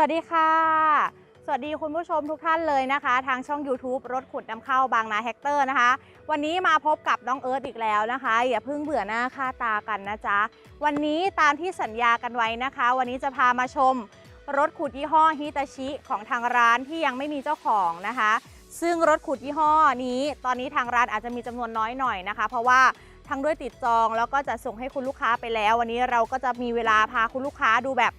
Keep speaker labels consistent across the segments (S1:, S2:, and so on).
S1: วัสดีค่ะ สวัสดีคุณผู้ชมทุกท่านเลยนะคะ ทางช่อง YouTube รถขุดนำเข้าบางนาแฮกเตอร์นะคะ วันนี้มาพบกับน้องเอิร์ธอีกแล้วนะคะ อย่าเพิ่งเบื่อหน้าค่าตากันนะจ๊ะ วันนี้ตามที่สัญญากันไว้นะคะ วันนี้จะพามาชมรถขุดยี่ห้อฮิตาชิของทางร้านที่ยังไม่มีเจ้าของนะคะ ซึ่งรถขุดยี่ห้อนี้ ตอนนี้ทางร้านอาจจะมีจำนวนน้อยหน่อยนะคะ เพราะว่าทั้งด้วยติดจองแล้วก็จะส่งให้คุณลูกค้าไปแล้ว วันนี้เราก็จะมีเวลาพาคุณลูกค้าดูแบบ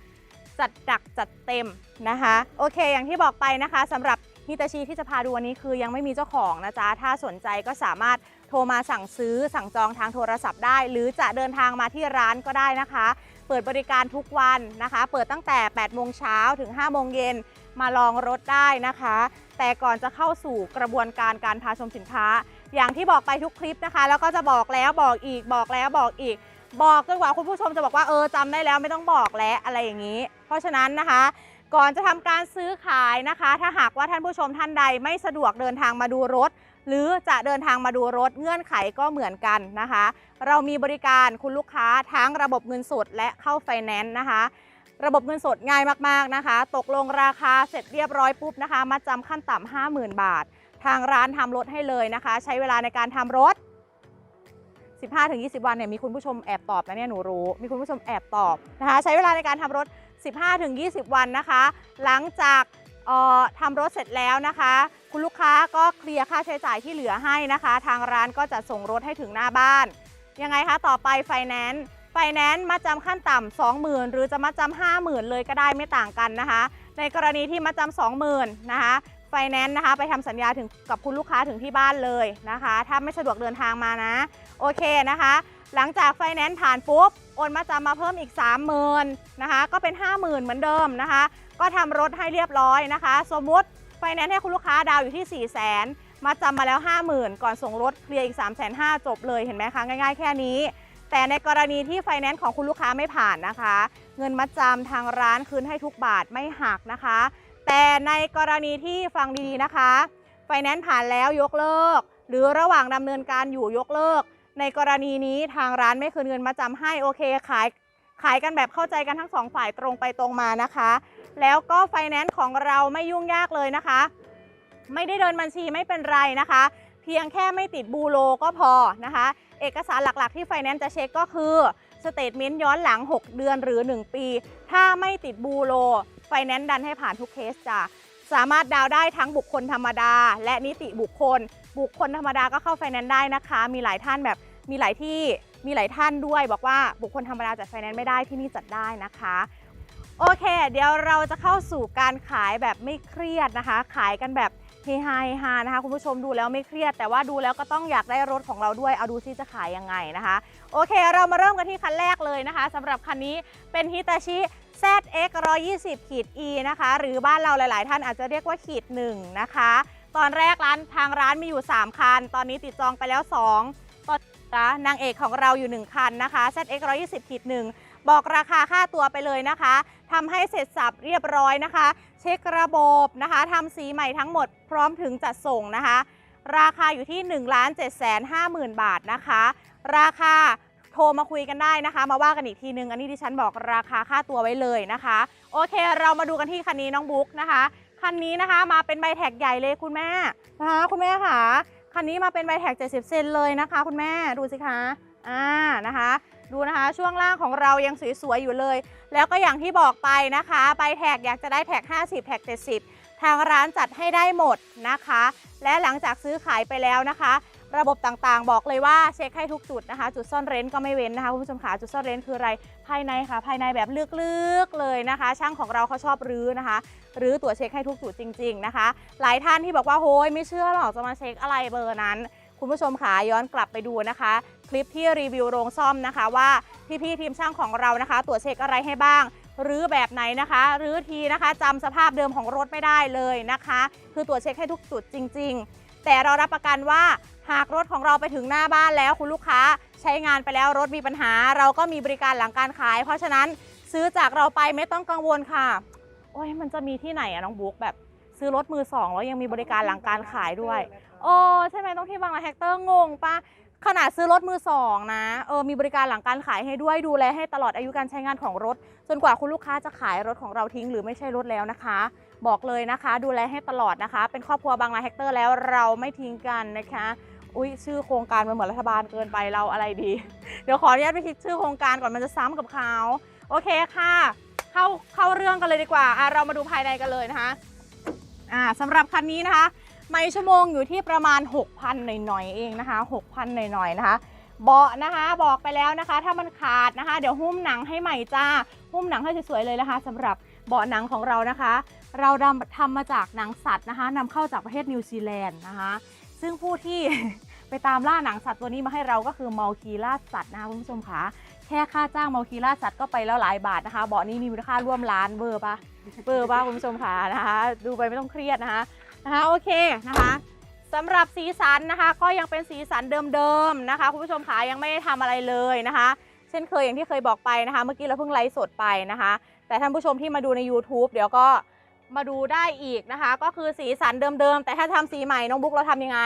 S1: จัดดักจัดเต็มนะคะ โอเค อย่างที่บอกไปนะคะสำหรับฮิตาชิที่จะพาดูวันนี้คือยังไม่มีเจ้าของนะจ๊ะ ถ้าสนใจก็สามารถโทรมาสั่งซื้อสั่งจองทางโทรศัพท์ได้ หรือจะเดินทางมาที่ร้านก็ได้นะคะ เปิดบริการทุกวันนะคะ เปิดตั้งแต่ 8 โมงเช้าถึง 5 โมงเย็นมาลองรถได้นะคะ แต่ก่อนจะเข้าสู่กระบวนการการพาชมสินค้า อย่างที่บอกไปทุกคลิปนะคะ แล้วก็จะบอกแล้วบอกอีกบอกแล้วบอกอีก บอกจนกว่าคุณผู้ชมจะบอกว่าเออจำได้แล้วไม่ต้องบอกแล้วอะไรอย่างนี้ เพราะฉะนั้นนะคะ ก่อนจะทำการซื้อขายนะคะ ถ้าหากว่าท่านผู้ชมท่านใดไม่สะดวกเดินทางมาดูรถ หรือจะเดินทางมาดูรถเงื่อนไขก็เหมือนกันนะคะ เรามีบริการคุณลูกค้าทั้งระบบเงินสดและเข้าไฟแนนซ์นะคะระบบเงินสดง่ายมากๆนะคะ ตกลงราคาเสร็จเรียบร้อยปุ๊บนะคะ มาจำขั้นต่ำ50,000 บาท ทางร้านทำรถให้เลยนะคะ ใช้เวลาในการทำรถ 15-20 วันเนี่ยมีคุณผู้ชมแอบตอบนะเนี่ยหนูรู้ มีคุณผู้ชมแอบตอบนะคะ ใช้เวลาในการทำรถ 15-20 วันนะคะ หลังจากเอ่อทำรถเสร็จแล้วนะคะ คุณลูกค้าก็เคลียร์ค่าใช้จ่ายที่เหลือให้นะคะ ทางร้านก็จะส่งรถให้ถึงหน้าบ้าน ยังไงคะ ต่อไปไฟแนนซ์ไฟแนนซ์มาจำขั้นต่ำ20,000 หรือจะมาจำ50,000 เลยก็ได้ไม่ต่างกันนะคะ ในกรณีที่มาจำ20,000นะคะไฟแนนซ์นะคะไปทำสัญญาถึงกับคุณลูกค้าถึงที่บ้านเลยนะคะ ถ้าไม่สะดวกเดินทางมานะ โอเคนะคะ หลังจากไฟแนนซ์ผ่านปุ๊บโอนมาจำมาเพิ่มอีก 30,000นะคะ ก็เป็น 50,000 เหมือนเดิมนะคะ ก็ทำรถให้เรียบร้อยนะคะ สมมุติไฟแนนซ์ให้คุณลูกค้าดาวอยู่ที่ 400,000มาจำมาแล้ว 50,000 ก่อนส่งรถเคลียร์อีก 3,500จบเลยเห็นไหมคะ ง่ายๆ แค่นี้ แต่ในกรณีที่ไฟแนนซ์ของคุณลูกค้าไม่ผ่านนะคะ เงินมัดจำทางร้านคืนให้ทุกบาทไม่หักนะคะ แต่ในกรณีที่ฟังดีๆนะคะไฟแนนซ์ผ่านแล้วยกเลิก หรือระหว่างดำเนินการอยู่ยกเลิก ในกรณีนี้ทางร้านไม่คืนเงินมาจำให้โอเคขายขายกันแบบเข้าใจกันทั้งสองฝ่ายตรงไปตรงมานะคะ แล้วก็ไฟแนนซ์ของเราไม่ยุ่งยากเลยนะคะ ไม่ได้เดินบัญชีไม่เป็นไรนะคะ เพียงแค่ไม่ติดบูโรก็พอนะคะ เอกสารหลักๆที่ไฟแนนซ์จะเช็คก็คือสเตทเมนต์ย้อนหลัง 6 เดือนหรือ 1 ปี ถ้าไม่ติดบูโรไฟแนนซ์ดันให้ผ่านทุกเคสจ้ะสามารถดาวน์ได้ทั้งบุคคลธรรมดา และนิติบุคคล บุคคลธรรมดาก็เข้าไฟแนนซ์ได้นะคะ มีหลายท่านแบบมีหลายที่มีหลายท่านด้วย บอกว่าบุคคลธรรมดาจัดไฟแนนซ์ไม่ได้ที่นี่จัดได้นะคะโอเค เดี๋ยวเราจะเข้าสู่การขายแบบไม่เครียดนะคะ ขายกันแบบเฮฮาเฮฮานะคะ คุณผู้ชมดูแล้วไม่เครียด แต่ว่าดูแล้วก็ต้องอยากได้รถของเราด้วย เอาดูซิจะขายยังไงนะคะ โอเค เรามาเริ่มกันที่คันแรกเลยนะคะสำหรับคันนี้เป็นฮิตาชิ ZX 120ขีด E นะคะ หรือบ้านเราหลาย ๆ ท่านอาจจะเรียกว่าขีด1นะคะ ตอนแรกร้านทางร้านมีอยู่ 3 คัน ตอนนี้ติดจองไปแล้ว 2 ตอนนะนางเอกของเราอยู่ 1 คันนะคะ ZX 120ขีด1บอกราคาค่าตัวไปเลยนะคะทำให้เสร็จสับเรียบร้อยนะคะ เช็คระบบนะคะทำสีใหม่ทั้งหมดพร้อมถึงจัดส่งนะคะ ราคาอยู่ที่1 7 5 0 0 0 0บาทนะคะ ราคาโทรมาคุยกันได้นะคะ มาว่ากันอีกทีนึง อันนี้ดิฉันบอกราคาค่าตัวไว้เลยนะคะ โอเค เรามาดูกันที่คันนี้น้องบุ๊กนะคะ คันนี้นะคะ มาเป็นใบแท็กใหญ่เลยคุณแม่นะคะคุณแม่ค่ะคันนี้มาเป็นใบแท็ก 70 เซนเลยนะคะ คุณแม่ดูสิคะอ่านะคะ ดูนะคะช่วงล่างของเรายังสวยๆอยู่เลย แล้วก็อย่างที่บอกไปนะคะใบแท็กอยากจะได้แท็ก 50 แท็ก 70 ทางร้านจัดให้ได้หมดนะคะ และหลังจากซื้อขายไปแล้วนะคะ ระบบต่างๆ บอกเลยว่าเช็คให้ทุกจุดนะคะ จุดซ่อนเร้นก็ไม่เว้นนะคะคุณผู้ชมขาจุดซ่อนเร้นคืออะไรภายในค่ะ ภายในแบบลึกๆเลยนะคะ ช่างของเราเขาชอบรื้อนะคะรื้อตรวจเช็คให้ทุกจุดจริง ๆนะคะ หลายท่านที่บอกว่าโฮยไม่เชื่อหรอกจะมาเช็คอะไรเบอร์นั้น คุณผู้ชมขาย้อนกลับไปดูนะคะ คลิปที่รีวิวโรงซ่อมนะคะว่าพี่ๆทีมช่างของเรานะคะ ตรวจเช็คอะไรให้บ้างรื้อแบบไหนนะคะรื้อทีนะคะจำสภาพเดิมของรถไม่ได้เลยนะคะ คือตรวจเช็คให้ทุกจุดจริง ๆ แต่เรารับประกันว่า หากรถของเราไปถึงหน้าบ้านแล้วคุณลูกค้าใช้งานไปแล้วรถมีปัญหา เราก็มีบริการหลังการขาย เพราะฉะนั้นซื้อจากเราไปไม่ต้องกังวลค่ะ โอ้ยมันจะมีที่ไหนอะน้องบุ๊กแบบซื้อรถมือสองแล้วยังมีบริการหลังการขายด้วย โอ้ใช่ไหมต้องที่บางนาแฮกเตอร์งงปะขนาดซื้อรถมือสองนะเออมีบริการหลังการขายให้ด้วยดูแลให้ตลอดอายุการใช้งานของรถ จนกว่าคุณลูกค้าจะขายรถของเราทิ้งหรือไม่ใช่รถแล้วนะคะ บอกเลยนะคะ ดูแลให้ตลอดนะคะ เป็นครอบครัวบางนาแฮกเตอร์แล้วเราไม่ทิ้งกันนะคะ อุ้ยชื่อโครงการมันเหมือนรัฐบาลเกินไปเราอะไรดี เดี๋ยวขออนุญาตไปคิดชื่อโครงการก่อนมันจะซ้ำกับเขาโอเคค่ะ เข้าเข้าเรื่องกันเลยดีกว่าอะเรามาดูภายในกันเลยนะคะอ่าสำหรับคันนี้นะคะ ไม่ชั่วโมงอยู่ที่ประมาณ 6,000 หน่อยๆเองนะคะ 6,000 หน่อยๆนะคะเบาะนะคะบอกไปแล้วนะคะ ถ้ามันขาดนะคะ เดี๋ยวหุ้มหนังให้ใหม่จ้า หุ้มหนังให้สวยๆเลยนะคะสำหรับเบาะหนังของเรานะคะ เราทำมาจากหนังสัตว์นะคะนำเข้าจากประเทศนิวซีแลนด์นะคะ ซึ่งผู้ที่ ไปตามล่าหนังสัตว์ตัวนี้มาให้เราก็คือเมาคีล่าสัตว์นะคะคุณผู้ชมคะแค่ค่าจ้างเมาคีล่าสัตว์ก็ไปแล้วหลายบาทนะคะเบาะนี้มีมูลค่าร่วมล้านเบอร์ปะเบอร์ปะคุณผู้ชมคะนะคะดูไปไม่ต้องเครียดนะคะนะคะโอเคนะคะสำหรับสีสันนะคะ ก็ยังเป็นสีสันเดิมๆนะคะคุณผู้ชมคะยังไม่ได้ทำอะไรเลยนะคะ เช่นเคยอย่างที่เคยบอกไปนะคะ เมื่อกี้เราเพิ่งไลฟ์สดไปนะคะ แต่ท่านผู้ชมที่มาดูใน YouTube เดี๋ยวก็ มาดูได้อีกนะคะ ก็คือสีสันเดิมๆ แต่ถ้าทำสีใหม่น้องบุ๊กเราทำยังไง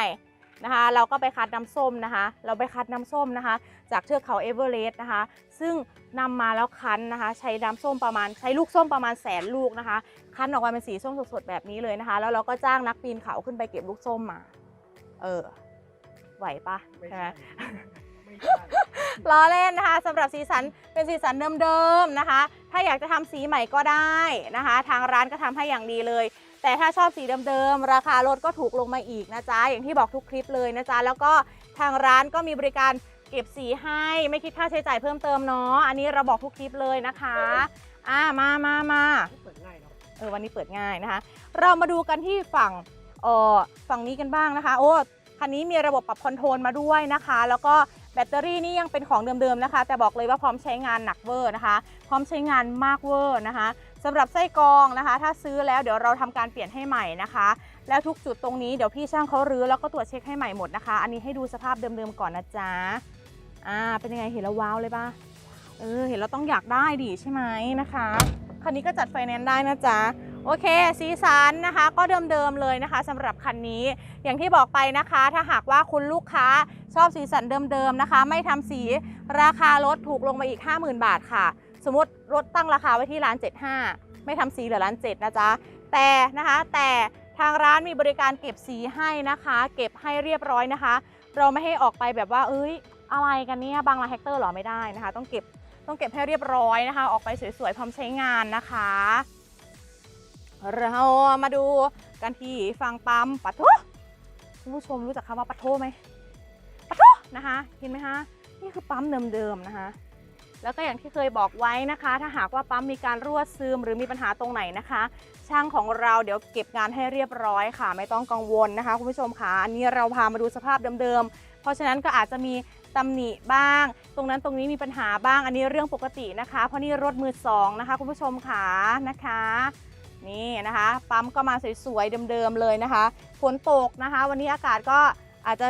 S1: นะคะ เราก็ไปคัดน้ำส้มนะคะ เราไปคัดน้ำส้มนะคะ จากเทือกเขาเอเวอเรสต์นะคะ ซึ่งนำมาแล้วคั้นนะคะ ใช้น้ำส้มประมาณใช้ลูกส้มประมาณแสนลูกนะคะ คั้นออกมาเป็นสีส้มสดๆแบบนี้เลยนะคะ แล้วเราก็จ้างนักปีนเขาขึ้นไปเก็บลูกส้มมา เออ ไหวปะ
S2: ไม่
S1: ใช่ไหม
S2: ใช่ไม่ใช่
S1: ล้อเล่นนะคะสำหรับสีสันเป็นสีสันเดิมๆนะคะ ถ้าอยากจะทำสีใหม่ก็ได้นะคะ ทางร้านก็ทำให้อย่างดีเลย แต่ถ้าชอบสีเดิมๆราคารถก็ถูกลงมาอีกนะจ๊ะอย่างที่บอกทุกคลิปเลยนะจ๊ะแล้วก็ทางร้านก็มีบริการเก็บสีให้ไม่คิดค่าใช้จ่ายเพิ่มเติมเนาะอันนี้เราบอกทุกคลิปเลยนะคะอ่ามามามา
S2: เปิดง่ายเนาะ
S1: เออวันนี้เปิดง่ายนะคะ เรามาดูกันที่ฝั่งเออฝั่งนี้กันบ้างนะคะ โอ้คันนี้มีระบบปรับคอนโทรลมาด้วยนะคะ แล้วก็ แบตเตอรี่นี่ยังเป็นของเดิมๆนะคะ แต่บอกเลยว่าพร้อมใช้งานหนักเวอร์นะคะ พร้อมใช้งานมากเวอร์นะคะสำหรับไส้กรองนะคะ ถ้าซื้อแล้วเดี๋ยวเราทำการเปลี่ยนให้ใหม่นะคะ แล้วทุกจุดตรงนี้เดี๋ยวพี่ช่างเขารื้อแล้วก็ตรวจเช็คให้ใหม่หมดนะคะ อันนี้ให้ดูสภาพเดิมๆก่อนนะจ๊ะอ่าเป็นยังไงเห็นแล้วว้าวเลยปะเออเห็นแล้วต้องอยากได้ดิใช่ไหมนะคะคันนี้ก็จัดไฟแนนซ์ได้นะจ๊ะ โอเค สีสันนะคะก็เดิมๆเลยนะคะสำหรับคันนี้อย่างที่บอกไปนะคะ ถ้าหากว่าคุณลูกค้าชอบสีสันเดิมๆนะคะ ไม่ทำสีราคารถถูกลงมาอีก 50,000 บาทค่ะ สมมติรถตั้งราคาไว้ที่ร้าน 75 ไม่ทำสีเหลือร้าน7นะจ๊ะแต่นะคะแต่ทางร้านมีบริการเก็บสีให้นะคะ เก็บให้เรียบร้อยนะคะ เราไม่ให้ออกไปแบบว่า เอ้ย อะไรกันเนี่ยบางร้าแฮกเตอร์หรอไม่ได้นะคะ ต้องเก็บต้องเก็บให้เรียบร้อยนะคะ ออกไปสวยๆพร้อมใช้งานนะคะ เรามาดูกันที่ฟังปั๊มปะโทคุณผู้ชมรู้จักคำว่าปะโทไหมปะโทนะคะเห็นไหมคะนี่คือปั๊มเดิมๆนะคะแล้วก็อย่างที่เคยบอกไว้นะคะ ถ้าหากว่าปั๊มมีการรั่วซึมหรือมีปัญหาตรงไหนนะคะ ช่างของเราเดี๋ยวเก็บงานให้เรียบร้อยค่ะ ไม่ต้องกังวลนะคะคุณผู้ชมค่ะอันนี้เราพามาดูสภาพเดิมๆ เพราะฉะนั้นก็อาจจะมีตำหนิบ้าง ตรงนั้นตรงนี้มีปัญหาบ้างอันนี้เรื่องปกตินะคะ เพราะนี่รถมือสองนะคะ คุณผู้ชมค่ะนะคะ นี่นะคะ ปั๊มก็มาสวยๆเดิมๆเลยนะคะฝนตกนะคะ วันนี้อากาศก็อาจจะ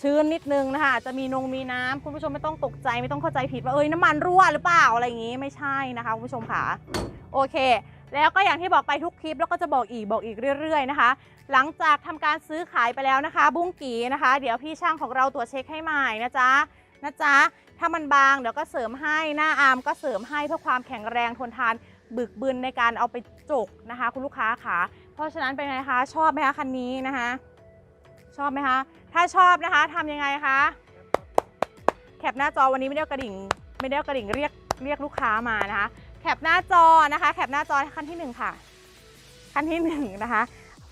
S1: ชื้นนิดนึงนะคะอาจจะมีนงมีน้ำคุณผู้ชมไม่ต้องตกใจไม่ต้องเข้าใจผิดว่าเอ้ยน้ำมันรั่วหรือเปล่าอะไรอย่างงี้ไม่ใช่นะคะคุณผู้ชมค่ะโอเค แล้วก็อย่างที่บอกไปทุกคลิปแล้วก็จะบอกอีกบอกอีกเรื่อย ๆนะคะ หลังจากทำการซื้อขายไปแล้วนะคะ บุ้งกีนะคะ เดี๋ยวพี่ช่างของเราตรวจเช็คให้ใหม่นะจ๊ะนะจ๊ะถ้ามันบางเดี๋ยวก็เสริมให้หน้าอาร์มก็เสริมให้เพื่อความแข็งแรงทนทาน บึกบึนในการเอาไปจกนะคะ คุณลูกค้าค่ะ เพราะฉะนั้นเป็นไงคะ ชอบไหมคะคันนี้นะคะ ชอบไหมคะ ถ้าชอบนะคะทำยังไงคะแคปหน้าจอวันนี้ไม่ได้กระดิ่ง ไม่ได้กระดิ่งเรียกเรียกลูกค้ามานะคะ แคปหน้าจอนะคะ แคปหน้าจอคันที่หนึ่งค่ะ คันที่หนึ่งนะคะ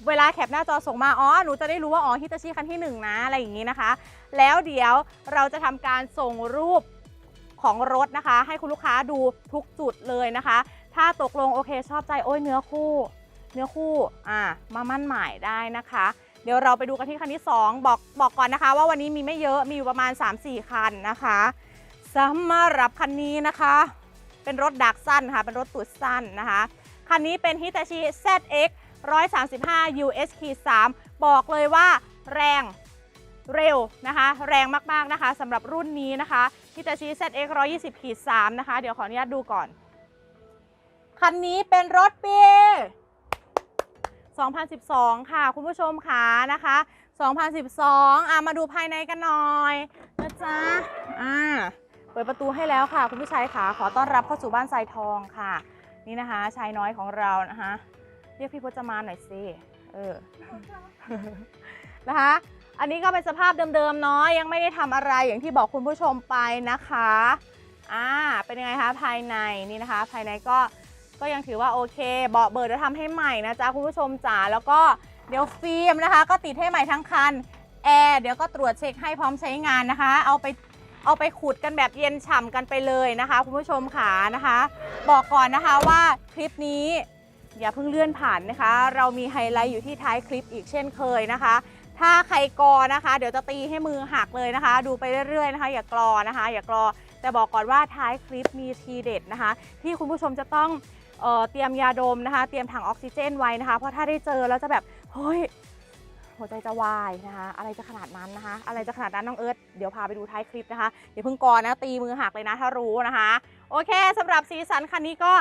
S1: เวลาแคปหน้าจอส่งมา อ๋อ หนูจะได้รู้ว่า อ๋อฮิตาชิคันที่หนึ่งนะ อะไรอย่างนี้นะคะ แล้วเดี๋ยวเราจะทำการส่งรูปของรถนะคะ ให้คุณลูกค้าดูทุกจุดเลยนะคะ ถ้าตกลงโอเคชอบใจโอ้ยเนื้อคู่ เนื้อคู่อ่ามามั่นหมายได้นะคะ เดี๋ยวเราไปดูกันที่คันที่ 2 บอกบอกก่อนนะคะ ว่าวันนี้มีไม่เยอะมีอยู่ประมาณ 3-4 คันนะคะสำหรับคันนี้นะคะ เป็นรถดักสั้นค่ะ เป็นรถตูดสั้นนะคะ คันนี้เป็น Hitachi ZX 135 US 3 บอกเลยว่าแรงเร็วนะคะ แรงมาก ๆ นะคะสำหรับรุ่นนี้นะคะ Hitachi ZX 120 3นะคะ เดี๋ยวขออนุญาตดูก่อน คันนี้เป็นรถปี 2012 ค่ะ คุณผู้ชมค่ะนะคะ 2012 อะมาดูภายในกันหน่อยนะจ๊ะ อ่า เปิดประตูให้แล้วค่ะ คุณผู้ชายค่ะ ขอต้อนรับเข้าสู่บ้านทรายทองค่ะ นี่นะคะ ชายน้อยของเรานะคะ เรียกพี่พจมานหน่อยสิ เออ นะคะ อันนี้ก็เป็นสภาพเดิมๆเนาะ ยังไม่ได้ทำอะไรอย่างที่บอกคุณผู้ชมไปนะคะ อ่า เป็นยังไงคะภายในนี่นะคะ ภายในก็ ก็ยังถือว่าโอเค เบาะเบิร์ดจะทำให้ใหม่นะจ๊ะคุณผู้ชมจ๋าแล้วก็เดี๋ยวฟิล์มนะคะ ก็ติดให้ใหม่ทั้งคันแอร์เดี๋ยวก็ตรวจเช็คให้พร้อมใช้งานนะคะ เอาไปเอาไปขุดกันแบบเย็นฉ่ำกันไปเลยนะคะคุณผู้ชมขานะคะ บอกก่อนนะคะว่าคลิปนี้อย่าเพิ่งเลื่อนผ่านนะคะ เรามีไฮไลท์อยู่ที่ท้ายคลิปอีกเช่นเคยนะคะ ถ้าใครกอนะคะ เดี๋ยวจะตีให้มือหักเลยนะคะ ดูไปเรื่อยๆนะคะ อย่ากรอนะคะ อย่ากรอแต่บอกก่อนว่าท้ายคลิปมีทีเด็ดนะคะ ที่คุณผู้ชมจะต้อง เเตรียมยาดมนะคะ เตรียมถังออกซิเจนไว้นะคะ เพราะถ้าได้เจอแล้วจะแบบเฮ้ยหัวใจจะวายนะคะ อะไรจะขนาดนั้นนะคะ อะไรจะขนาดนั้นน้องเอิร์ธเดี๋ยวพาไปดูท้ายคลิปนะคะอย่าเพิ่งกอนะตีมือหักเลยนะถ้ารู้นะคะ โอเคสำหรับสีสันคันนี้ก็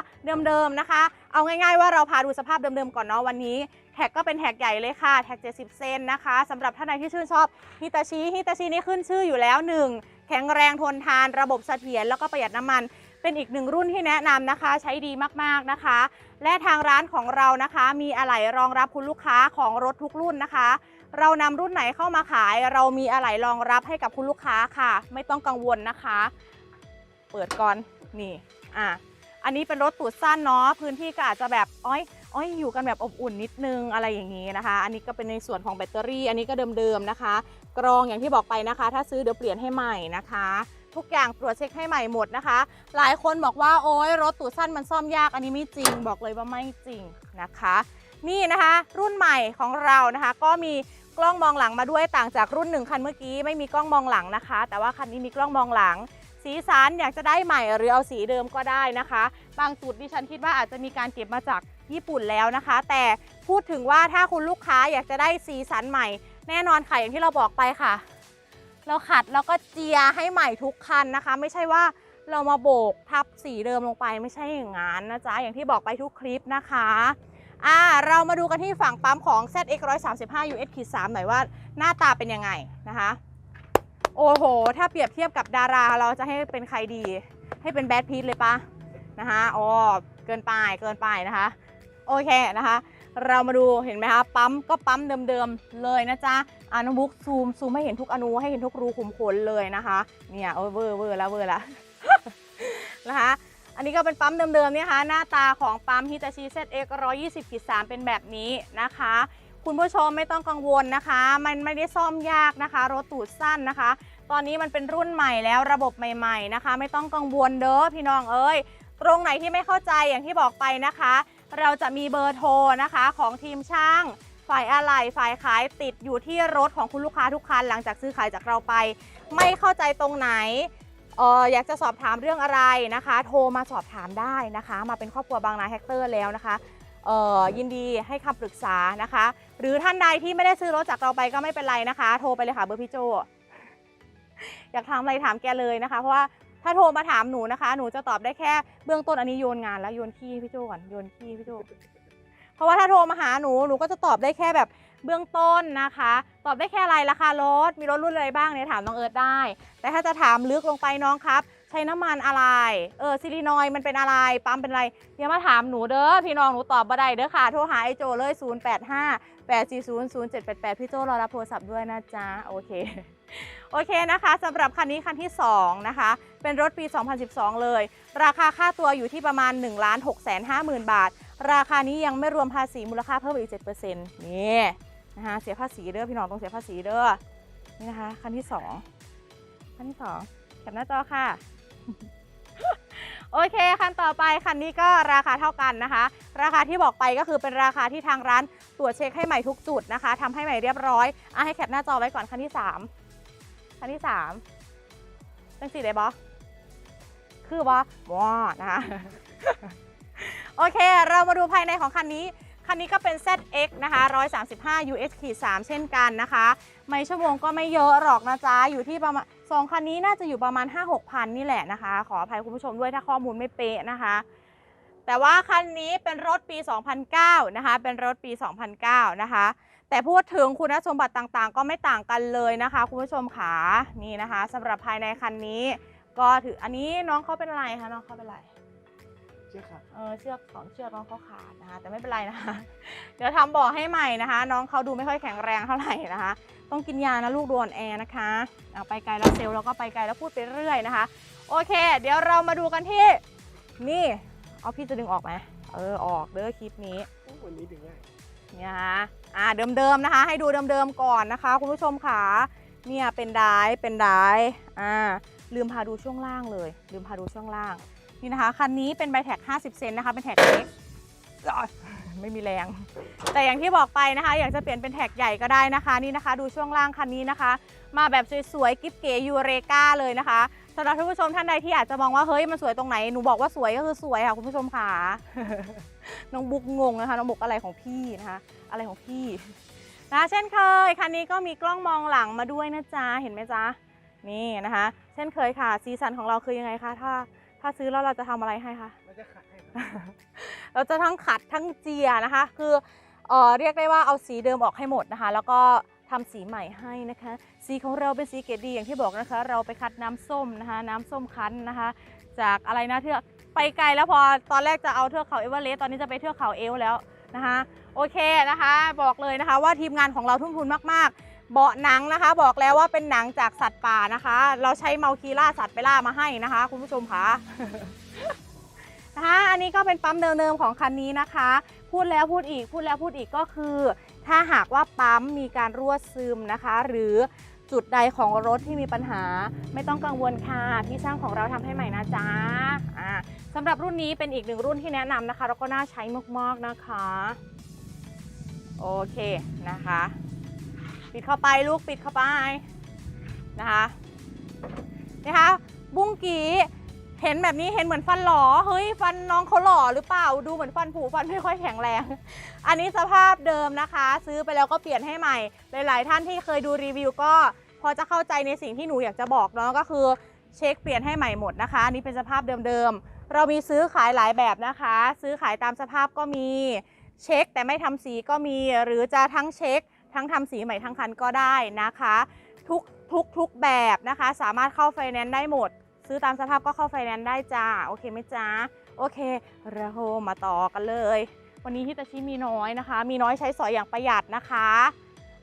S1: เดิมๆนะคะ เอาง่าย ๆ ว่าเราพาดูสภาพเดิมๆก่อนเนาะวันนี้แท็กก็เป็นแท็กใหญ่เลยค่ะ แท็ก 70 เซนนะคะสำหรับท่านใดที่ชื่นชอบฮิตาชิฮิตาชินี่ขึ้นชื่ออยู่แล้ว 1 แข็งแรงทนทานระบบเสถียรแล้วก็ประหยัดน้ำมัน เป็นอีกหนึ่งรุ่นที่แนะนำนะคะ ใช้ดีมากๆนะคะ และทางร้านของเรานะคะ มีอะไหล่รองรับคุณลูกค้าของรถทุกรุ่นนะคะ เรานำรุ่นไหนเข้ามาขาย เรามีอะไหล่รองรับให้กับคุณลูกค้าค่ะ ไม่ต้องกังวลนะคะ เปิดก่อนนี่อะอันนี้เป็นรถตูดสั้นเนาะพื้นที่ก็อาจจะแบบอ้อยอ้อยอยู่กันแบบอบอุ่นนิดนึงอะไรอย่างนี้นะคะ อันนี้ก็เป็นในส่วนของแบตเตอรี่ อันนี้ก็เดิมๆนะคะ กรองอย่างที่บอกไปนะคะ ถ้าซื้อเดี๋ยวเปลี่ยนให้ใหม่นะคะ ทุกอย่างตรวจเช็คให้ใหม่หมดนะคะ หลายคนบอกว่าโอ๊ยรถตูดสั้นมันซ่อมยากอันนี้ไม่จริงบอกเลยว่าไม่จริงนะคะ นี่นะคะรุ่นใหม่ของเรานะคะ ก็มีกล้องมองหลังมาด้วยต่างจากรุ่นหนึ่งคันเมื่อกี้ไม่มีกล้องมองหลังนะคะ แต่ว่าคันนี้มีกล้องมองหลัง สีสันอยากจะได้ใหม่หรือเอาสีเดิมก็ได้นะคะ บางจุดดิฉันคิดว่าอาจจะมีการเก็บมาจากญี่ปุ่นแล้วนะคะ แต่พูดถึงว่าถ้าคุณลูกค้าอยากจะได้สีสันใหม่ แน่นอนค่ะอย่างที่เราบอกไปค่ะ เราขัดแล้วก็เจียให้ใหม่ทุกคันนะคะ ไม่ใช่ว่าเรามาโบกทับสีเดิมลงไปไม่ใช่อย่างนั้นนะจ๊ะอย่างที่บอกไปทุกคลิปนะคะอ่าเรามาดูกันที่ฝั่งปั๊มของ ZX 135 US 3หน่อยว่าหน้าตาเป็นยังไงนะคะ โอ้โห ถ้าเปรียบเทียบกับดาราเราจะให้เป็นใครดี ให้เป็นแบดพีทเลยปะนะคะอ๋อเกินไปเกินไปนะคะ โอเคนะคะ เรามาดูเห็นไหมคะปั๊มก็ปั๊มเดิมๆเลยนะจ๊ะอาน้องบุ๊กซูมซูมให้เห็นทุกอนูให้เห็นทุกรูขุมขนเลยนะคะเนี่ยโอเวอร์เวอร์แล้วเวอร์แล้วนะคะอันนี้ก็เป็นปั๊มเดิมๆเนี่ยค่ะหน้าตาของปั๊มฮิตาชิ ZX 120ขีด3เป็นแบบนี้นะคะ คุณผู้ชมไม่ต้องกังวลนะคะ มันไม่ได้ซ่อมยากนะคะ รถตูดสั้นนะคะ ตอนนี้มันเป็นรุ่นใหม่แล้วระบบใหม่ ๆนะคะ ไม่ต้องกังวลเด้อพี่น้องเอ้ยตรงไหนที่ไม่เข้าใจอย่างที่บอกไปนะคะ เราจะมีเบอร์โทรนะคะ ของทีมช่าง ฝ่ายอะไหล่ฝ่ายขายติดอยู่ที่รถของคุณลูกค้าทุกคันหลังจากซื้อขายจากเราไป ไม่เข้าใจตรงไหนอออยากจะสอบถามเรื่องอะไรนะคะ โทรมาสอบถามได้นะคะ มาเป็นครอบครัวบางนาแฮกเตอร์แล้วนะคะยินดีให้คำปรึกษานะคะ หรือท่านใดที่ไม่ได้ซื้อรถจากเราไปก็ไม่เป็นไรนะคะ โทรไปเลยค่ะเบอร์พี่โจอยากถามอะไรถามแกเลยนะคะ เพราะว่า ถ้าโทรมาถามหนูนะคะ หนูจะตอบได้แค่เบื้องต้นอันนี้โยนงานแล้วโยนขี้พี่โจก่อนโยนขี้พี่โจเพราะว่าถ้าโทรมาหาหนูหนูก็จะตอบได้แค่แบบเบื้องต้นนะคะ ตอบได้แค่อะไรราคารถมีรถรุ่นอะไรบ้างเนี่ยถามน้องเอิร์ธได้ แต่ถ้าจะถามลึกลงไปน้องครับ ใช้น้ำมันอะไรเออซิลินอยมันเป็นอะไรปั๊มเป็นอะไรอย่ามาถามหนูเด้อพี่น้องหนูตอบบ่ได้เด้อค่ะ โทรหาไอโจเลย 0 8 5 8 4 0 0 7 8 8 พี่โจรอรับโทรศัพท์ด้วยนะจ๊ะโอเค โอเคนะคะสำหรับคันนี้คันที่ 2 นะคะ เป็นรถปี 2012 เลย ราคาค่าตัวอยู่ที่ประมาณ 1 6 5 0 0 0 0 บาท ราคานี้ยังไม่รวมภาษีมูลค่าเพิ่มอีก 7%นี่นะคะเสียภาษีเด้อพี่น้องต้องเสียภาษีเด้อนี่นะคะ คันที่ 2 คันที่2แคปหน้าจอค่ะ โอเค คันต่อไปคันนี้ก็ราคาเท่ากันนะคะ ราคาที่บอกไปก็คือเป็นราคาที่ทางร้านตรวจเช็คให้ใหม่ทุกจุดนะคะทำให้ใหม่เรียบร้อยอะให้แคปหน้าจอไว้ก่อนคันที่ 3 คันที่3จังสี่ได้บอคือบอว้านะคะโอเค เรามาดูภายในของคันนี้ คันนี้ก็เป็น ZX นะคะ 135 US 3เช่นกันนะคะ ไม่ชั่วโมงก็ไม่เยอะหรอกนะจ๊ะ อยู่ที่ประมาณสองคันนี้น่าจะอยู่ประมาณ 5-6พันนี่แหละนะคะ ขออภัยคุณผู้ชมด้วยถ้าข้อมูลไม่เป๊ะนะคะ แต่ว่าคันนี้เป็นรถปี 2009 นะคะ เป็นรถปี 2009 นะคะ แต่พูดถึงคุณสมบัติต่างๆ ก็ไม่ต่างกันเลยนะคะ คุณผู้ชมขานี่นะคะสำหรับภายในคันนี้ ก็ถืออันนี้น้องเขาเป็นอะไรคะน้องเขาเป็นอะไร
S2: เชื่อค่ะ
S1: เออเชือกสองเชือกน้องเขาขาดนะคะ แต่ไม่เป็นไรนะคะ เดี๋ยวทำบ่อให้ใหม่นะคะ น้องเขาดูไม่ค่อยแข็งแรงเท่าไหร่นะคะ ต้องกินยานะลูกโดนแอร์นะคะเอาไปไกลแล้วเซลล์แล้วก็ไปไกลแล้วพูดไปเรื่อยนะคะ โอเค เดี๋ยวเรามาดูกันที่นี่เอาพี่จะดึงออกไหมเออออกเด้อคลิปนี้
S2: โอ้วันนี้ถึงง่าย
S1: เนี่ยนะอ่าเดิมๆนะคะ ให้ดูเดิมๆก่อนนะคะ คุณผู้ชมค่ะเนี่ยเป็นได้เป็นได้อ่าลืมพาดูช่วงล่างเลย ลืมพาดูช่วงล่างนี่นะคะคันนี้เป็นใบแท็ก 50 เซนนะคะเป็นแท็กเล็กไม่มีแรง แต่อย่างที่บอกไปนะคะ อยากจะเปลี่ยนเป็นแท็กใหญ่ก็ได้นะคะนี่นะคะ ดูช่วงล่างคันนี้นะคะ มาแบบสวยๆกิ๊บเก๋ยูเรกาเลยนะคะสำหรับท่านผู้ชมท่านใดที่อาจจะมองว่าเฮ้ยมันสวยตรงไหนหนูบอกว่าสวยก็คือสวยค่ะคุณผู้ชมค่ะ น้องบุ๊กงงนะคะ น้องบุ๊กอะไรของพี่นะคะ อะไรของพี่นะเช่นเคยคันนี้ก็มีกล้องมองหลังมาด้วยนะจ๊ะเห็นไหมจ๊ะนี่นะคะ เช่นเคยค่ะ ซีซันของเราคือยังไงคะถ้าถ้าซื้อแล้วเราจะทำอะไรให้คะ
S2: เราจะขัดให้ครับ
S1: เราจะทั้งขัดทั้งเจียนะคะ คือเอ่อเรียกได้ว่าเอาสีเดิมออกให้หมดนะคะ แล้วก็ทำสีใหม่ให้นะคะ สีของเราเป็นสีเกรดดีอย่างที่บอกนะคะ เราไปคัดน้ำส้มนะคะ น้ำส้มคั้นนะคะ จากอะไรนะเทือก ไปไกลแล้วพอตอนแรกจะเอาเทือกเขาเอเวอเรสต์ตอนนี้จะไปเทือกเขาเอลแล้วนะคะโอเคนะคะ บอกเลยนะคะว่าทีมงานของเราทุ่มทุนมากๆ เบาะหนังนะคะ บอกแล้วว่าเป็นหนังจากสัตว์ป่านะคะ เราใช้เมาคีล่าสัตว์ไปล่ามาให้นะคะ คุณผู้ชมคะนะคะอันนี้ก็เป็นปั๊มเดิมๆของคันนี้นะคะ พูดแล้วพูดอีกพูดแล้วพูดอีกก็คือ ถ้าหากว่าปั๊มมีการรั่วซึมนะคะ หรือ จุดใดของรถที่มีปัญหาไม่ต้องกังวลค่ะ พี่ช่างของเราทำให้ใหม่นะจ๊ะอ่าสำหรับรุ่นนี้เป็นอีกหนึ่งรุ่นที่แนะนำนะคะ แล้วก็น่าใช้มากๆนะคะ โอเคนะคะ ปิดเข้าไปลูกปิดเข้าไปนะคะนะคะบุ้งกี เห็นแบบนี้เห็นเหมือนฟันหลอเฮ้ยฟันน้องเขาหล่อหรือเปล่า ดูเหมือนฟันผุฟันไม่ค่อยแข็งแรง อันนี้สภาพเดิมนะคะ ซื้อไปแล้วก็เปลี่ยนให้ใหม่ หลาย ๆ ท่านที่เคยดูรีวิวก็พอจะเข้าใจในสิ่งที่หนูอยากจะบอกเนาะก็คือเช็คเปลี่ยนให้ใหม่หมดนะคะอันนี้เป็นสภาพเดิมๆเรามีซื้อขายหลายแบบนะคะ ซื้อขายตามสภาพก็มีเช็คแต่ไม่ทำสีก็มีหรือจะทั้งเช็ค ทั้งทำสีใหม่ทั้งคันก็ได้นะคะ ทุกทุกทุกแบบนะคะ สามารถเข้าไฟแนนซ์ได้หมด ซื้อตามสภาพก็เข้าไฟแนนซ์ได้จ้า โอเคไหมจ้า โอเคเรามาต่อกันเลย วันนี้ฮิตาชิมีน้อยนะคะ มีน้อยใช้สอยอย่างประหยัดนะคะ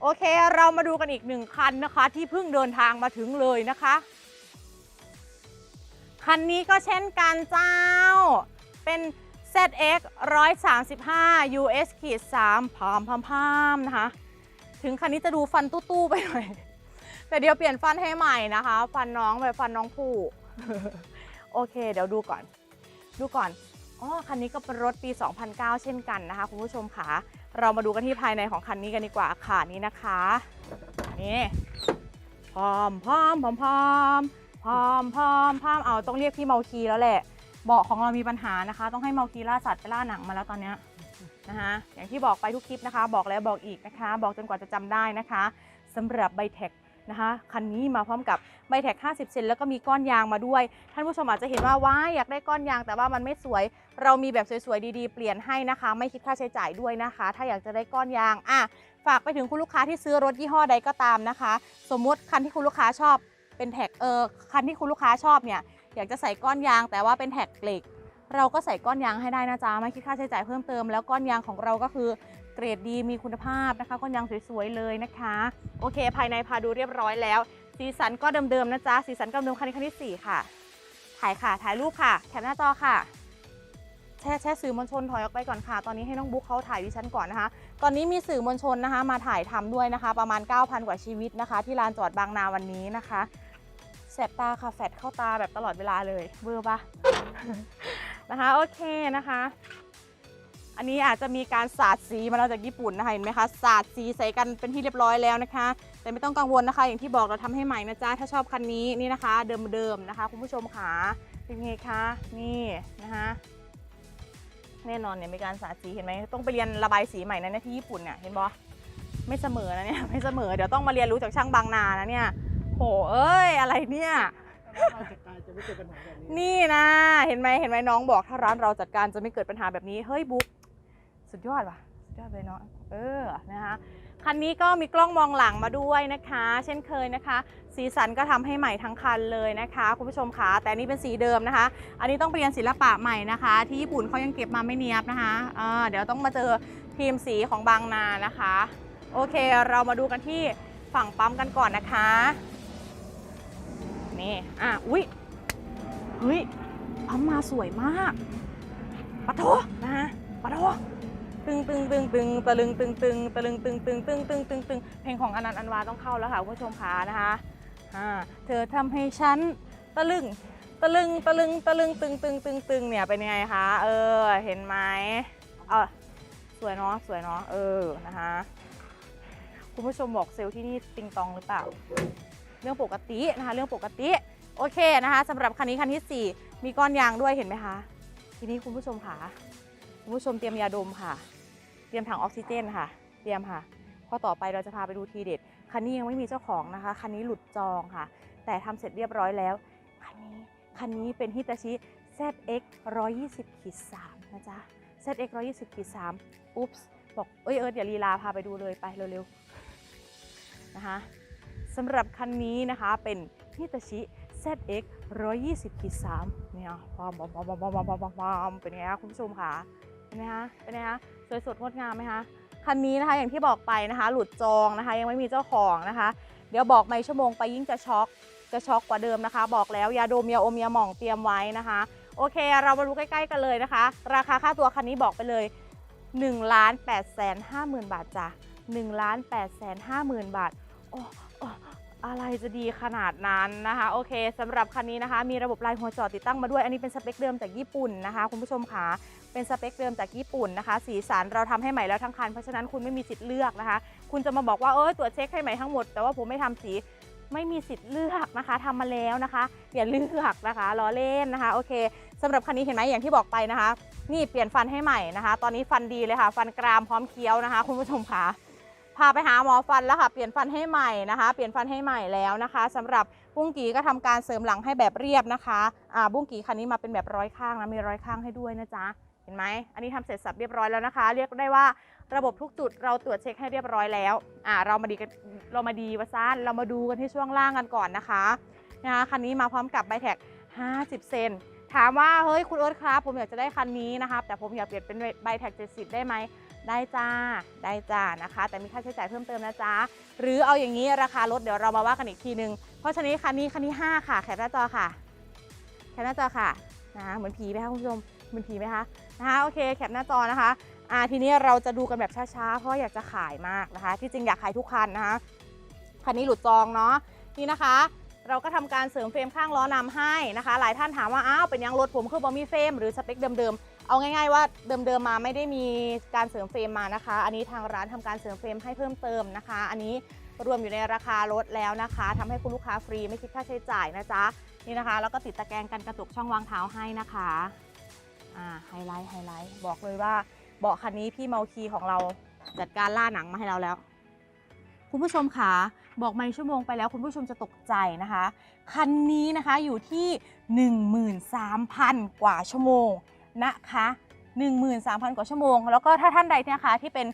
S1: โอเค เรามาดูกันอีกหนึ่งคันนะคะ ที่เพิ่งเดินทางมาถึงเลยนะคะ คันนี้ก็เช่นกันเจ้า เป็น ZX 135 US ขีด3พามพามพามนะคะ ถึงคันนี้จะดูฟันตู้ๆไปหน่อย แต่เดี๋ยวเปลี่ยนฟันให้ใหม่นะคะ ฟันน้องแบบฟันน้องผู้ โอเค เดี๋ยวดูก่อน ดูก่อนอ๋อคันนี้ก็เป็นรถปี 2009 เช่นกันนะคะคุณผู้ชมค่ะ เรามาดูกันที่ภายในของคันนี้กันดีกว่าค่ะนี่นะคะนี่พร้อมพร้อมพร้อมพร้อมพร้อมพร้อมพร้อมเอาต้องเรียกพี่เมาคีแล้วแหละเบาะของเรามีปัญหานะคะ ต้องให้เมาคีล่าสัตว์ไปล่าหนังมาแล้วตอนนี้นะคะอย่างที่บอกไปทุกคลิปนะคะ บอกแล้วบอกอีกนะคะ บอกจนกว่าจะจำได้นะคะสำหรับใบแท็ก นะคะคันนี้มาพร้อมกับใบแท็ก 50 เซนแล้วก็มีก้อนยางมาด้วย ท่านผู้ชมอาจจะเห็นว่าว้ายอยากได้ก้อนยางแต่ว่ามันไม่สวย เรามีแบบสวยๆดีๆ เปลี่ยนให้นะคะ ไม่คิดค่าใช้จ่ายด้วยนะคะ ถ้าอยากจะได้ก้อนยางอะฝากไปถึงคุณลูกค้าที่ซื้อรถยี่ห้อใดก็ตามนะคะ สมมุติคันที่คุณลูกค้าชอบเป็นแท็กเออคันที่คุณลูกค้าชอบเนี่ยอยากจะใส่ก้อนยาง แต่ว่าเป็นแท็กเหล็กเราก็ใส่ก้อนยางให้ได้นะจ๊ะไม่คิดค่าใช้จ่ายเพิ่มเติมแล้วก้อนยางของเราก็คือ เกรดดีมีคุณภาพนะคะก้อนยางสวยๆเลยนะคะ โอเค ภายในพาดูเรียบร้อยแล้ว สีสันก็เดิมๆนะจ๊ะสีสันก็เดิมคันนี้คันที่สี่ค่ะ ถ่ายค่ะถ่ายรูปค่ะแคปหน้าจอค่ะแช่แช่สื่อมวลชนถอยออกไปก่อนค่ะ ตอนนี้ให้น้องบุ๊กเขาถ่ายดิฉันก่อนนะคะ ตอนนี้มีสื่อมวลชนนะคะ มาถ่ายทำด้วยนะคะ ประมาณ 9,000 กว่าชีวิตนะคะ ที่ลานจอดบางนาวันนี้นะคะแสบตาค่ะแฟดเข้าตาแบบตลอดเวลาเลยเบอร์ปะนะคะ โอเคนะคะ อันนี้อาจจะมีการสาดสีมาแล้วจากญี่ปุ่นนะคะเห็นไหมคะสาดสีใส่กันเป็นที่เรียบร้อยแล้วนะคะ แต่ไม่ต้องกังวลนะคะ อย่างที่บอกเราทำให้ใหม่นะจ๊ะถ้าชอบคันนี้นี่นะคะ เดิมๆนะคะ คุณผู้ชมค่ะเป็นไงคะนี่นะคะแน่นอนเนี่ยมีการสาดสีเห็นไหมต้องไปเรียนระบายสีใหม่นะเนี่ยที่ญี่ปุ่นเนี่ยเห็นบอไม่เสมอนะเนี่ยไม่เสมอเดี๋ยวต้องมาเรียนรู้จากช่างบางนานะเนี่ยโหเอ้ยอะไรเนี่ย
S2: ถ้าเราจัดการจะไม่เจอปัญหาแบบนี้
S1: นี่นะ เห็นไหมเห็นไหมน้องบอกถ้าร้านเราจัดการจะไม่เกิดปัญหาแบบนี้เฮ้ยบุ๊ก สุดยอดว่ะสุดยอดเลยเนาะเออนะคะคันนี้ก็มีกล้องมองหลังมาด้วยนะคะ เช่นเคยนะคะ สีสันก็ทำให้ใหม่ทั้งคันเลยนะคะ คุณผู้ชมคะแต่นี่เป็นสีเดิมนะคะ อันนี้ต้องเรียนศิลปะใหม่นะคะ ที่ญี่ปุ่นเขายังเก็บมาไม่เนียบนะคะอ่าเดี๋ยวต้องมาเจอทีมสีของบางนานะคะ โอเคเรามาดูกันที่ฝั่งปั๊มกันก่อนนะคะนี่อะอุ๊ยเฮ้ยปั๊มมาสวยมากปะโถนะฮะปะโถ ตึงตึงตึงตึงตะลึงตึงตึงตะลึงตึงตึงตึงตึงตึงตึงเพลงของอนันต์อันวาต้องเข้าแล้วค่ะคุณผู้ชมคะนะคะเธอทำให้ฉันตะลึงตะลึงตะลึงตะลึงตึงตึงตึงตึงเนี่ยเป็นยังไงคะเออเห็นไหมเออสวยเนาะสวยเนาะเออนะคะคุณผู้ชมบอกเซลล์ที่นี่ติงตองหรือเปล่า เรื่องปกตินะคะเรื่องปกติโอเคนะคะสำหรับคันนี้คันที่ 4 มีก้อนยางด้วยเห็นไหมคะทีนี้คุณผู้ชมค่ะ คุณผู้ชมเตรียมยาดมค่ะ เตรียมถังออกซิเจนค่ะ เตรียมค่ะพอต่อไปเราจะพาไปดูทีเด็ด คันนี้ยังไม่มีเจ้าของนะคะ คันนี้หลุดจองค่ะ แต่ทำเสร็จเรียบร้อยแล้ว คันนี้ คันนี้เป็นฮิตาชิ ZX 120ขีด3นะจ๊ะ ZX 120ขีด3อุ๊บส์บอก เอ้ยเอิร์ดอย่าลีลาพาไปดูเลยไปเร็วๆนะคะสำหรับคันนี้นะคะเป็นฮิตาชิ ZX 120ขีด3เนี่ยความบอมบอมบอมบอมบอมเป็นไงคะคุณผู้ชมค่ะ เป็นไงคะเป็นไงคะสวยสดงดงามไหมคะคันนี้นะคะอย่างที่บอกไปนะคะ หลุดจองนะคะ ยังไม่มีเจ้าของนะคะ เดี๋ยวบอกไม่ชั่วโมงไปยิ่งจะช็อกจะช็อกกว่าเดิมนะคะ บอกแล้วยาดมยาอมยาหม่องเตรียมไว้นะคะ โอเค เรามาดูใกล้ๆกันเลยนะคะ ราคาค่าตัวคันนี้บอกไปเลย1ล้าน8แสน5หมื่นบาทจ้ะ1ล้าน8แสน5หมื่นบาทโอ้โอะไรจะดีขนาดนั้นนะคะ โอเคสำหรับคันนี้นะคะ มีระบบลายหัวจอดติดตั้งมาด้วย อันนี้เป็นสเปคเดิมจากญี่ปุ่นนะคะ คุณผู้ชมค่ะเป็นสเปคเดิมจากญี่ปุ่นนะคะ สีสันเราทำให้ใหม่แล้วทั้งคัน เพราะฉะนั้นคุณไม่มีสิทธิ์เลือกนะคะ คุณจะมาบอกว่าเออตรวจเช็คให้ใหม่ทั้งหมด แต่ว่าผมไม่ทำสีไม่มีสิทธิ์เลือกนะคะทำมาแล้วนะคะ อย่าเลือกนะคะล้อเล่นนะคะ โอเคสำหรับคันนี้เห็นไหมอย่างที่บอกไปนะคะ นี่เปลี่ยนฟันให้ใหม่นะคะ ตอนนี้ฟันดีเลยค่ะ ฟันกรามพร้อมเคี้ยวนะคะ คุณผู้ชมค่ะ พาไปหาหมอฟันแล้วค่ะ เปลี่ยนฟันให้ใหม่นะคะ เปลี่ยนฟันให้ใหม่แล้วนะคะสำหรับบุ้งกีก็ทำการเสริมหลังให้แบบเรียบนะคะอ่าบุ้งกีคันนี้มาเป็นแบบร้อยข้างนะมีร้อยข้างให้ด้วยนะจ๊ะเห็นไหมอันนี้ทำเสร็จสับเรียบร้อยแล้วนะคะ เรียกได้ว่าระบบทุกจุดเราตรวจเช็คให้เรียบร้อยแล้วอ่าเรามาดีกันเรามาดีวะซ่านเรามาดูกันที่ช่วงล่างกันก่อนนะคะนะคะคันนี้มาพร้อมกับใบแท็ก 50 เซนถามว่าเฮ้ยคุณโอ๊ตครับผมอยากจะได้คันนี้นะครับแต่ผมอยากเปลี่ยนเป็นใบแท็ก 70 ได้ไหม ได้จ้า ได้จ้านะคะ แต่มีค่าใช้จ่ายเพิ่มเติมนะจ๊ะ หรือเอาอย่างนี้ราคารถเดี๋ยวเรามาว่ากันอีกทีนึง เพราะฉะนั้นคันนี้คันที่5ค่ะ แคปหน้าจอค่ะ แคปหน้าจอค่ะนะคะเหมือนผีไหมคะคุณผู้ชม เหมือนผีไหมคะนะคะโอเคแคปหน้าจอนะคะอ่าทีนี้เราจะดูกันแบบช้าๆ เพราะอยากจะขายมากนะคะ ที่จริงอยากขายทุกคันนะคะคันนี้หลุดจองเนาะนี่นะคะเราก็ทำการเสริมเฟรมข้างล้อนำให้นะคะ หลายท่านถามว่า อ้าว เป็นยังรถผมคือบอมีเฟรมหรือสเปคเดิม เอาง่ายๆว่าเดิมๆมาไม่ได้มีการเสริมเฟรมมานะคะ อันนี้ทางร้านทำการเสริมเฟรมให้เพิ่มเติมนะคะ อันนี้รวมอยู่ในราคารถแล้วนะคะทำให้คุณลูกค้าฟรีไม่คิดค่าใช้จ่ายนะจ๊ะนี่นะคะ แล้วก็ติดตะแกรงกันกระจกช่องวางเท้าให้นะคะอ่าไฮไลท์ไฮไลท์บอกเลยว่าเบาะคันนี้พี่เมาคีของเราจัดการล่าหนังมาให้เราแล้ว คุณผู้ชมคะบอกมาในชั่วโมงไปแล้ว คุณผู้ชมจะตกใจนะคะ คันนี้นะคะอยู่ที่ 13,000 กว่าชั่วโมง นะคะ 13,000 กว่าชั่วโมง แล้วก็ถ้าท่านใดนะคะที่เป็น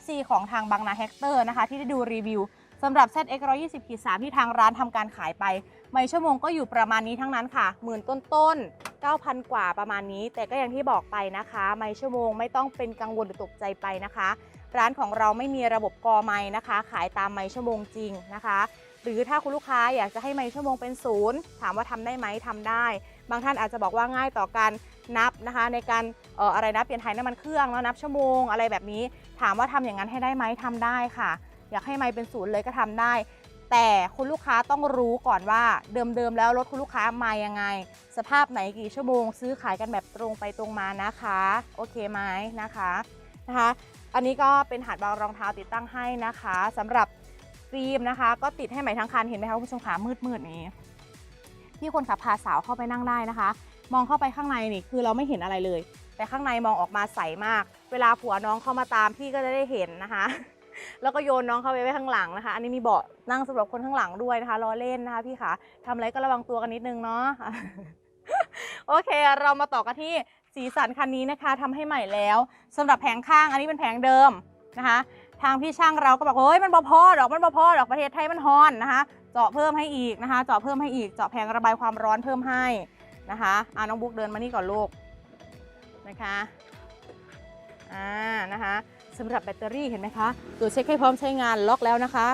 S1: FC ของทางบางนาแฮกเตอร์นะคะ ที่ได้ดูรีวิวสำหรับ ZX 120ขีด3ที่ทางร้านทำการขายไป ไม่ชั่วโมงก็อยู่ประมาณนี้ทั้งนั้นค่ะหมื่นต้นๆ9,000 กว่าประมาณนี้ แต่ก็อย่างที่บอกไปนะคะ ไม่ชั่วโมงไม่ต้องเป็นกังวลหรือตกใจไปนะคะ ร้านของเราไม่มีระบบกอไม้นะคะ ขายตามไม้ชั่วโมงจริงนะคะ หรือถ้าคุณลูกค้าอยากจะให้ไม้ชั่วโมงเป็นศูนย์ถามว่าทำได้ไหมทำได้ บางท่านอาจจะบอกว่าง่ายต่อการ นับนะคะ ในการเอ่ออะไรนะเปลี่ยนถ่ายน้ำมันเครื่องแล้วนับชั่วโมงอะไรแบบนี้ ถามว่าทำอย่างนั้นให้ได้ไหมทำได้ค่ะ อยากให้ไมเป็นศูนย์เลยก็ทำได้ แต่คุณลูกค้าต้องรู้ก่อนว่าเดิมๆแล้วรถคุณลูกค้ามายังไง สภาพไหนกี่ชั่วโมง ซื้อขายกันแบบตรงไปตรงมานะคะ โอเคไหมนะคะนะคะ อันนี้ก็เป็นหาดวางรองเท้าติดตั้งให้นะคะสำหรับฟิล์มนะคะ ก็ติดให้ใหม่ทั้งคันเห็นไหมคะคุณผู้ชมขามืดๆนี้ที่คนขับพาสาวเข้าไปนั่งได้นะคะ มองเข้าไปข้างในนี่คือเราไม่เห็นอะไรเลย แต่ข้างในมองออกมาใสมาก เวลาผัวน้องเข้ามาตามพี่ก็จะได้เห็นนะคะ แล้วก็โยนน้องเข้าไปไว้ข้างหลังนะคะ อันนี้มีเบาะนั่งสำหรับคนข้างหลังด้วยนะคะล้อเล่นนะคะ พี่คะทำอะไรก็ระวังตัวกันนิดนึงเนาะโอเค เรามาต่อกันที่สีสันคันนี้นะคะทำให้ใหม่แล้วสำหรับแผงข้างอันนี้เป็นแผงเดิมนะคะ ทางพี่ช่างเราก็บอกเฮ้ยมันบอพอดอกมันบอพอดอกประเทศไทยมันฮอนนะคะ เจาะเพิ่มให้อีกนะคะ เจาะเพิ่มให้อีกเจาะแผงระบายความร้อนเพิ่มให้ นะคะอ่าน้องบุ๊กเดินมานี่ก่อนลูกนะคะอ่านะคะสำหรับแบตเตอรี่เห็นไหมคะตรวจเช็คให้พร้อมใช้งานล็อกแล้วนะคะ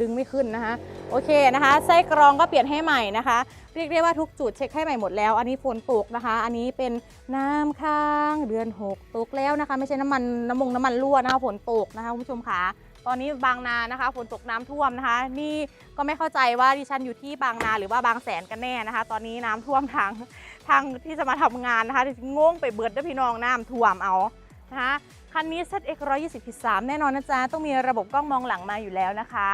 S1: ดึงไม่ขึ้นนะคะ โอเคนะคะ ไส้กรองก็เปลี่ยนให้ใหม่นะคะ เรียกได้ว่าทุกจุดเช็คให้ใหม่หมดแล้ว อันนี้ฝนตกนะคะ อันนี้เป็นน้ำค้างเดือน 6 ตกแล้วนะคะ ไม่ใช่น้ำมันน้ำมงน้ำมันรั่วนะคะฝนตกนะคะคุณผู้ชมค่ะ ตอนนี้บางนานะคะฝนตกน้ำท่วมนะคะ นี่ก็ไม่เข้าใจว่าดิฉันอยู่ที่บางนาหรือว่าบางแสนกันแน่นะคะ ตอนนี้น้ำท่วมทางทางที่จะมาทำงานนะคะงงไปเบิดด้วยพี่น้องน้ำท่วมเอานะคะคันนี้ ZX 120 3แน่นอนนะจ๊ะ ต้องมีระบบกล้องมองหลังมาอยู่แล้วนะคะ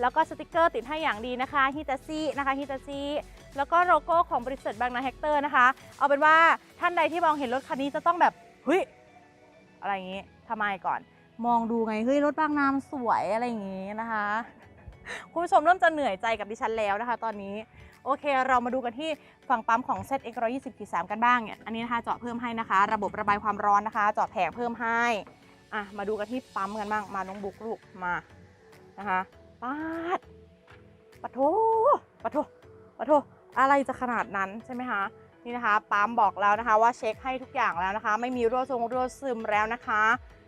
S1: แล้วก็สติกเกอร์ติดให้อย่างดีนะคะฮิตาซี่นะคะฮิตาซี่แล้วก็โลโก้ของบริษัทบางนาแฮกเตอร์นะคะ เอาเป็นว่าท่านใดที่มองเห็นรถคันนี้จะต้องแบบเฮ้ยอะไรอย่างงี้ทำไมก่อน มองดูไงเฮ้ยรถบางนามสวยอะไรอย่างงี้นะคะ คุณผู้ชมเริ่มจะเหนื่อยใจกับดิฉันแล้วนะคะ ตอนนี้โอเค เรามาดูกันที่ฝั่งปั๊มของ ZX 120 3กันบ้างเนี่ยอันนี้นะคะเจาะเพิ่มให้นะคะ ระบบระบายความร้อนนะคะ เจาะแผงเพิ่มให้อะมาดูกันที่ปั๊มกันบ้างมาน้องบุกลูกมานะคะปาดปะโถปะโถปะโถอะไรจะขนาดนั้นใช่ไหมคะนี่นะคะปั๊มบอกแล้วนะคะว่าเช็คให้ทุกอย่างแล้วนะคะ ไม่มีรั่วทรงรั่วซึมแล้วนะคะ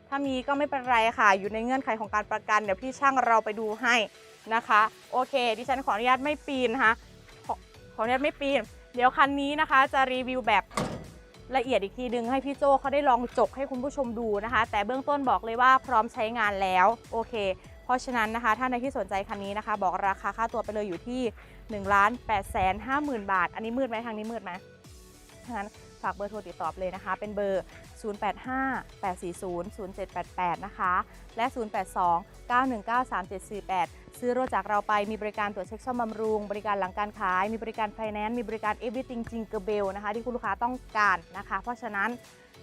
S1: ถ้ามีก็ไม่เป็นไรค่ะ อยู่ในเงื่อนไขของการประกันเดี๋ยวพี่ช่างเราไปดูให้นะคะ โอเค ดิฉันขออนุญาตไม่ปีนนะคะขอขออนุญาตไม่ปีน เดี๋ยวคันนี้นะคะ จะรีวิวแบบละเอียดอีกทีนึงให้พี่โจเขาได้ลองจกให้คุณผู้ชมดูนะคะ แต่เบื้องต้นบอกเลยว่าพร้อมใช้งานแล้วโอเค เพราะฉะนั้นนะคะท่าใดที่สนใจคันนี้นะคะ บอกราคาค่าตัวไปเลยอยู่ที่1นึ่งล้านแปดแสนห้าหมื่นบาท อันนี้มืดไหมทางนี้มืดไหมฉะนั้นฝากเบอร์โทรติดต่อเลยนะคะ เป็นเบอร์ 085-840-0788 นะคะ และ 082-919-3748 ซื้อรถจากเราไปมีบริการตรวจเช็คซ่อมบำรุง บริการหลังการขาย มีบริการไฟแนนซ์ มีบริการ everything จริงเกอร์เบลนะคะ ที่คุณลูกค้าต้องการนะคะ เพราะฉะนั้น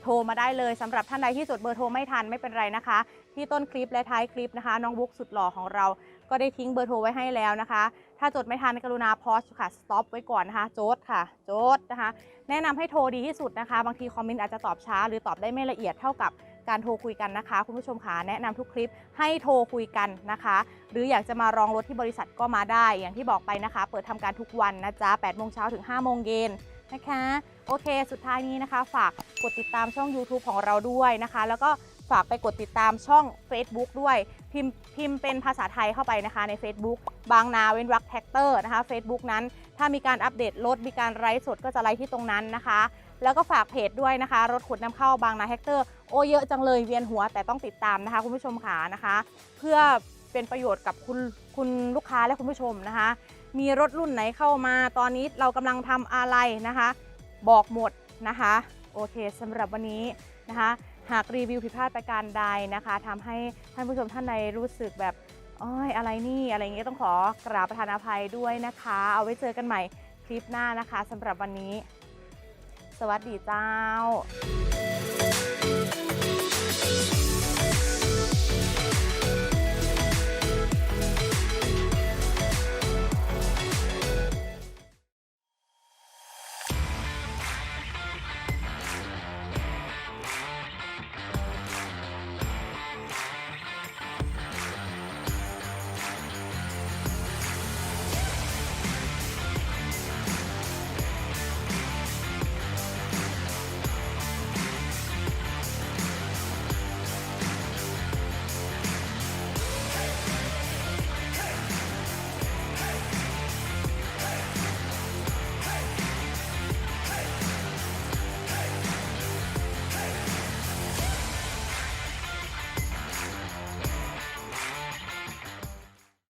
S1: โทรมาได้เลยสำหรับท่านใดที่จดเบอร์โทรไม่ทันไม่เป็นไรนะคะ ที่ต้นคลิปและท้ายคลิปนะคะ น้องบุ๊กสุดหล่อของเราก็ได้ทิ้งเบอร์โทรไว้ให้แล้วนะคะ ถ้าจดไม่ทันกรุณาพอสค่ะสต็อปไว้ก่อนนะคะโจทย์ค่ะ โจทย์นะคะ แนะนำให้โทรดีที่สุดนะคะ บางทีคอมเมนต์อาจจะตอบช้า หรือตอบได้ไม่ละเอียดเท่ากับการโทรคุยกันนะคะ คุณผู้ชมค่ะแนะนำทุกคลิปให้โทรคุยกันนะคะ หรืออยากจะมารองรถที่บริษัทก็มาได้ อย่างที่บอกไปนะคะ เปิดทำการทุกวันนะจ๊ะ8โมงเช้าถึง5โมงเย็นนะคะ โอเค สุดท้ายนี้นะคะ ฝากกดติดตามช่อง YouTube ของเราด้วยนะคะ แล้วก็ ฝากไปกดติดตามช่อง Facebook ด้วย พิมพ์พิมพ์เป็นภาษาไทยเข้าไปนะคะใน Facebook บางนาเว้นวักแท็กเตอร์นะคะ Facebook นั้น ถ้ามีการอัปเดตรถมีการไลฟ์สดก็จะไลฟ์ที่ตรงนั้นนะคะ แล้วก็ฝากเพจด้วยนะคะ รถขุดนำเข้าบางนาแฮกเตอร์โอเยอะจังเลยเวียนหัวแต่ต้องติดตามนะคะ คุณผู้ชมขานะคะ เพื่อเป็นประโยชน์กับคุณคุณลูกค้าและคุณผู้ชมนะคะ มีรถรุ่นไหนเข้ามา ตอนนี้เรากำลังทำอะไรนะคะ บอกหมดนะคะ โอเคสำหรับวันนี้นะคะ หากรีวิวผิดพลาดประการใดนะคะทำให้ท่านผู้ชมท่านใดรู้สึกแบบอ้อยอะไรนี่อะไรอย่างเงี้ยต้องขอกราบประทานอภัยด้วยนะคะ เอาไว้เจอกันใหม่คลิปหน้านะคะสำหรับวันนี้ สวัสดีเจ้า